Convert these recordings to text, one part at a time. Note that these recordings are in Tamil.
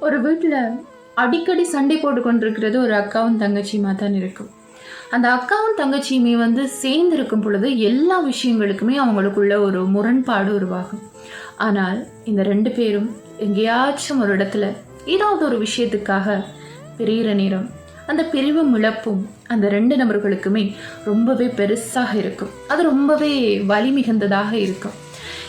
ஒரு வீட்டில் அடிக்கடி சண்டை போட்டு கொண்டிருக்கிறது ஒரு அக்காவும் தங்கச்சியுமா தான் இருக்கும். அந்த அக்காவும் தங்கச்சியுமே வந்து சேர்ந்து இருக்கும் பொழுது எல்லா விஷயங்களுக்குமே அவங்களுக்குள்ள ஒரு முரண்பாடு உருவாகும். ஆனால் இந்த ரெண்டு பேரும் எங்கேயாச்சும் ஒரு இடத்துல ஏதாவது ஒரு விஷயத்துக்காக பிரிகிற நேரம் அந்த பிரிவும் இழப்பும் அந்த ரெண்டு நபர்களுக்குமே ரொம்பவே பெருசாக இருக்கும். அது ரொம்பவே வலி மிகுந்ததாக இருக்கும்.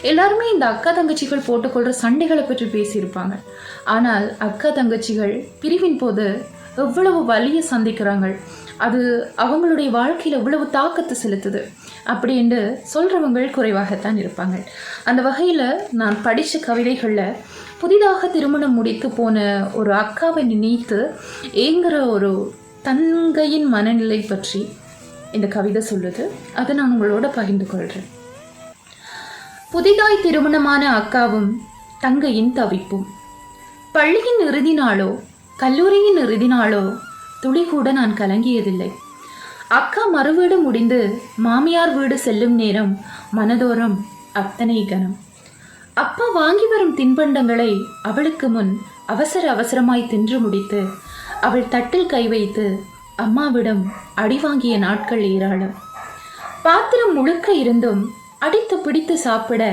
எல்லாருமே இந்த அக்கா தங்கச்சிகள் போட்டுக்கொள்கிற சண்டைகளை பற்றி பேசியிருப்பாங்க. ஆனால் அக்கா தங்கச்சிகள் பிரிவின் போது எவ்வளவு வலியை சந்திக்கிறாங்க. அது அவங்களுடைய வாழ்க்கையில் எவ்வளவு தாக்கத்தை செலுத்துது. அப்படின்னு சொல்கிறவங்க குறைவாகத்தான் இருப்பாங்க. அந்த வகையில் நான் படித்த கவிதைகளில் புதிதாக திருமணம் முடித்து போன ஒரு அக்காவை நினைத்து ஏங்குற ஒரு தங்கையின் மனநிலை பற்றி இந்த கவிதை சொல்லுது. அதை நான் உங்களோட பகிர்ந்து கொள்கிறேன் புதிதாய் திருமணமான அக்காவும் தங்கையின் தவிப்பும். பள்ளியின் இறுதி நாளோ கல்லூரியின் இறுதி நாளோ துளி கூட நான் கலங்கியதில்லை. அக்கா மறுவீடு முடிந்து மாமியார் வீடு செல்லும் நேரம் மனதோரம் அத்தனை கனம். அப்பா வாங்கி வரும் தின்பண்டங்களை அவளுக்கு முன் அவசர அவசரமாய் தின்று முடித்து அவள் தட்டில் கை வைத்து அம்மாவிடம் அடி வாங்கிய நாட்கள் ஏராளம். பாத்திரம் முழுக்க இருந்தும் அடித்து பிடித்து சாப்பிட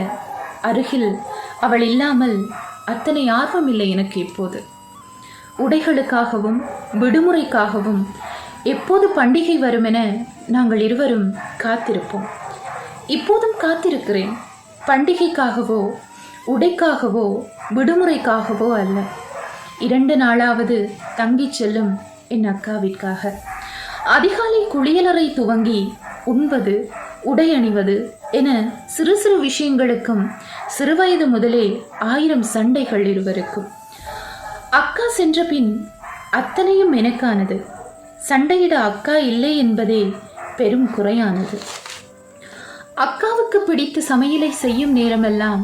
அருகில் அவள் இல்லாமல் அத்தனை ஆர்வம் இல்லை எனக்கு இப்போது. உடைகளுக்காகவும் விடுமுறைக்காகவும் எப்போது பண்டிகை வரும் என நாங்கள் இருவரும் காத்திருப்போம். இப்போதும் காத்திருக்கிறேன். பண்டிகைக்காகவோ உடைக்காகவோ விடுமுறைக்காகவோ அல்ல. இரண்டு நாளாவது தங்கிச் செல்லும் என் அக்காவிற்காக. அதிகாலை குளியலறை துவங்கி உண்பது உடை அணிவது என சிறு சிறு விஷயங்களுக்கும் சிறுவயது முதலே ஆயிரம் சண்டைகள் இருவருக்கும். அக்கா சென்ற பின் அத்தனையும் எனக்கானது. சண்டையிட அக்கா இல்லை என்பதே பெரும் குறையானது. அக்காவுக்கு பிடித்த சமையலை செய்யும் நேரமெல்லாம்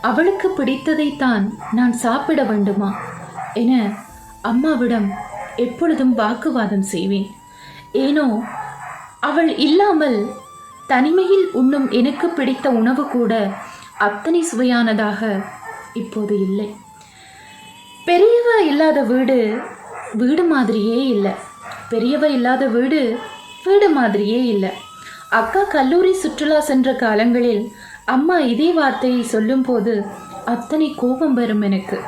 அவளுக்கு பிடித்ததைத்தான் நான் சாப்பிட வேண்டுமா என அம்மாவிடம் எப்பொழுதும் வாக்குவாதம் செய்வேன். ஏனோ அவள் இல்லாமல் தனிமையில் உண்ணும் எனக்கு பிடித்த உணவு கூட அத்தனை சுவையானதாக இப்போது இல்லை. பெரியவ இல்லாத வீடு வீடு மாதிரியே இல்லை. பெரியவ இல்லாத வீடு வீடு மாதிரியே இல்லை. அக்கா கல்லூரி சுற்றுலா சென்ற காலங்களில் அம்மா இதே வார்த்தையை சொல்லும்போது அத்தனை கோபம் வரும் எனக்கு.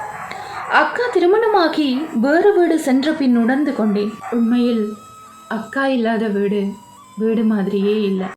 அக்கா திருமணமாகி வேறு வீடு சென்ற பின் உணர்ந்து கொண்டேன். உண்மையில் அக்கா இல்லாத வீடு வீடு மாதிரியே இல்லை.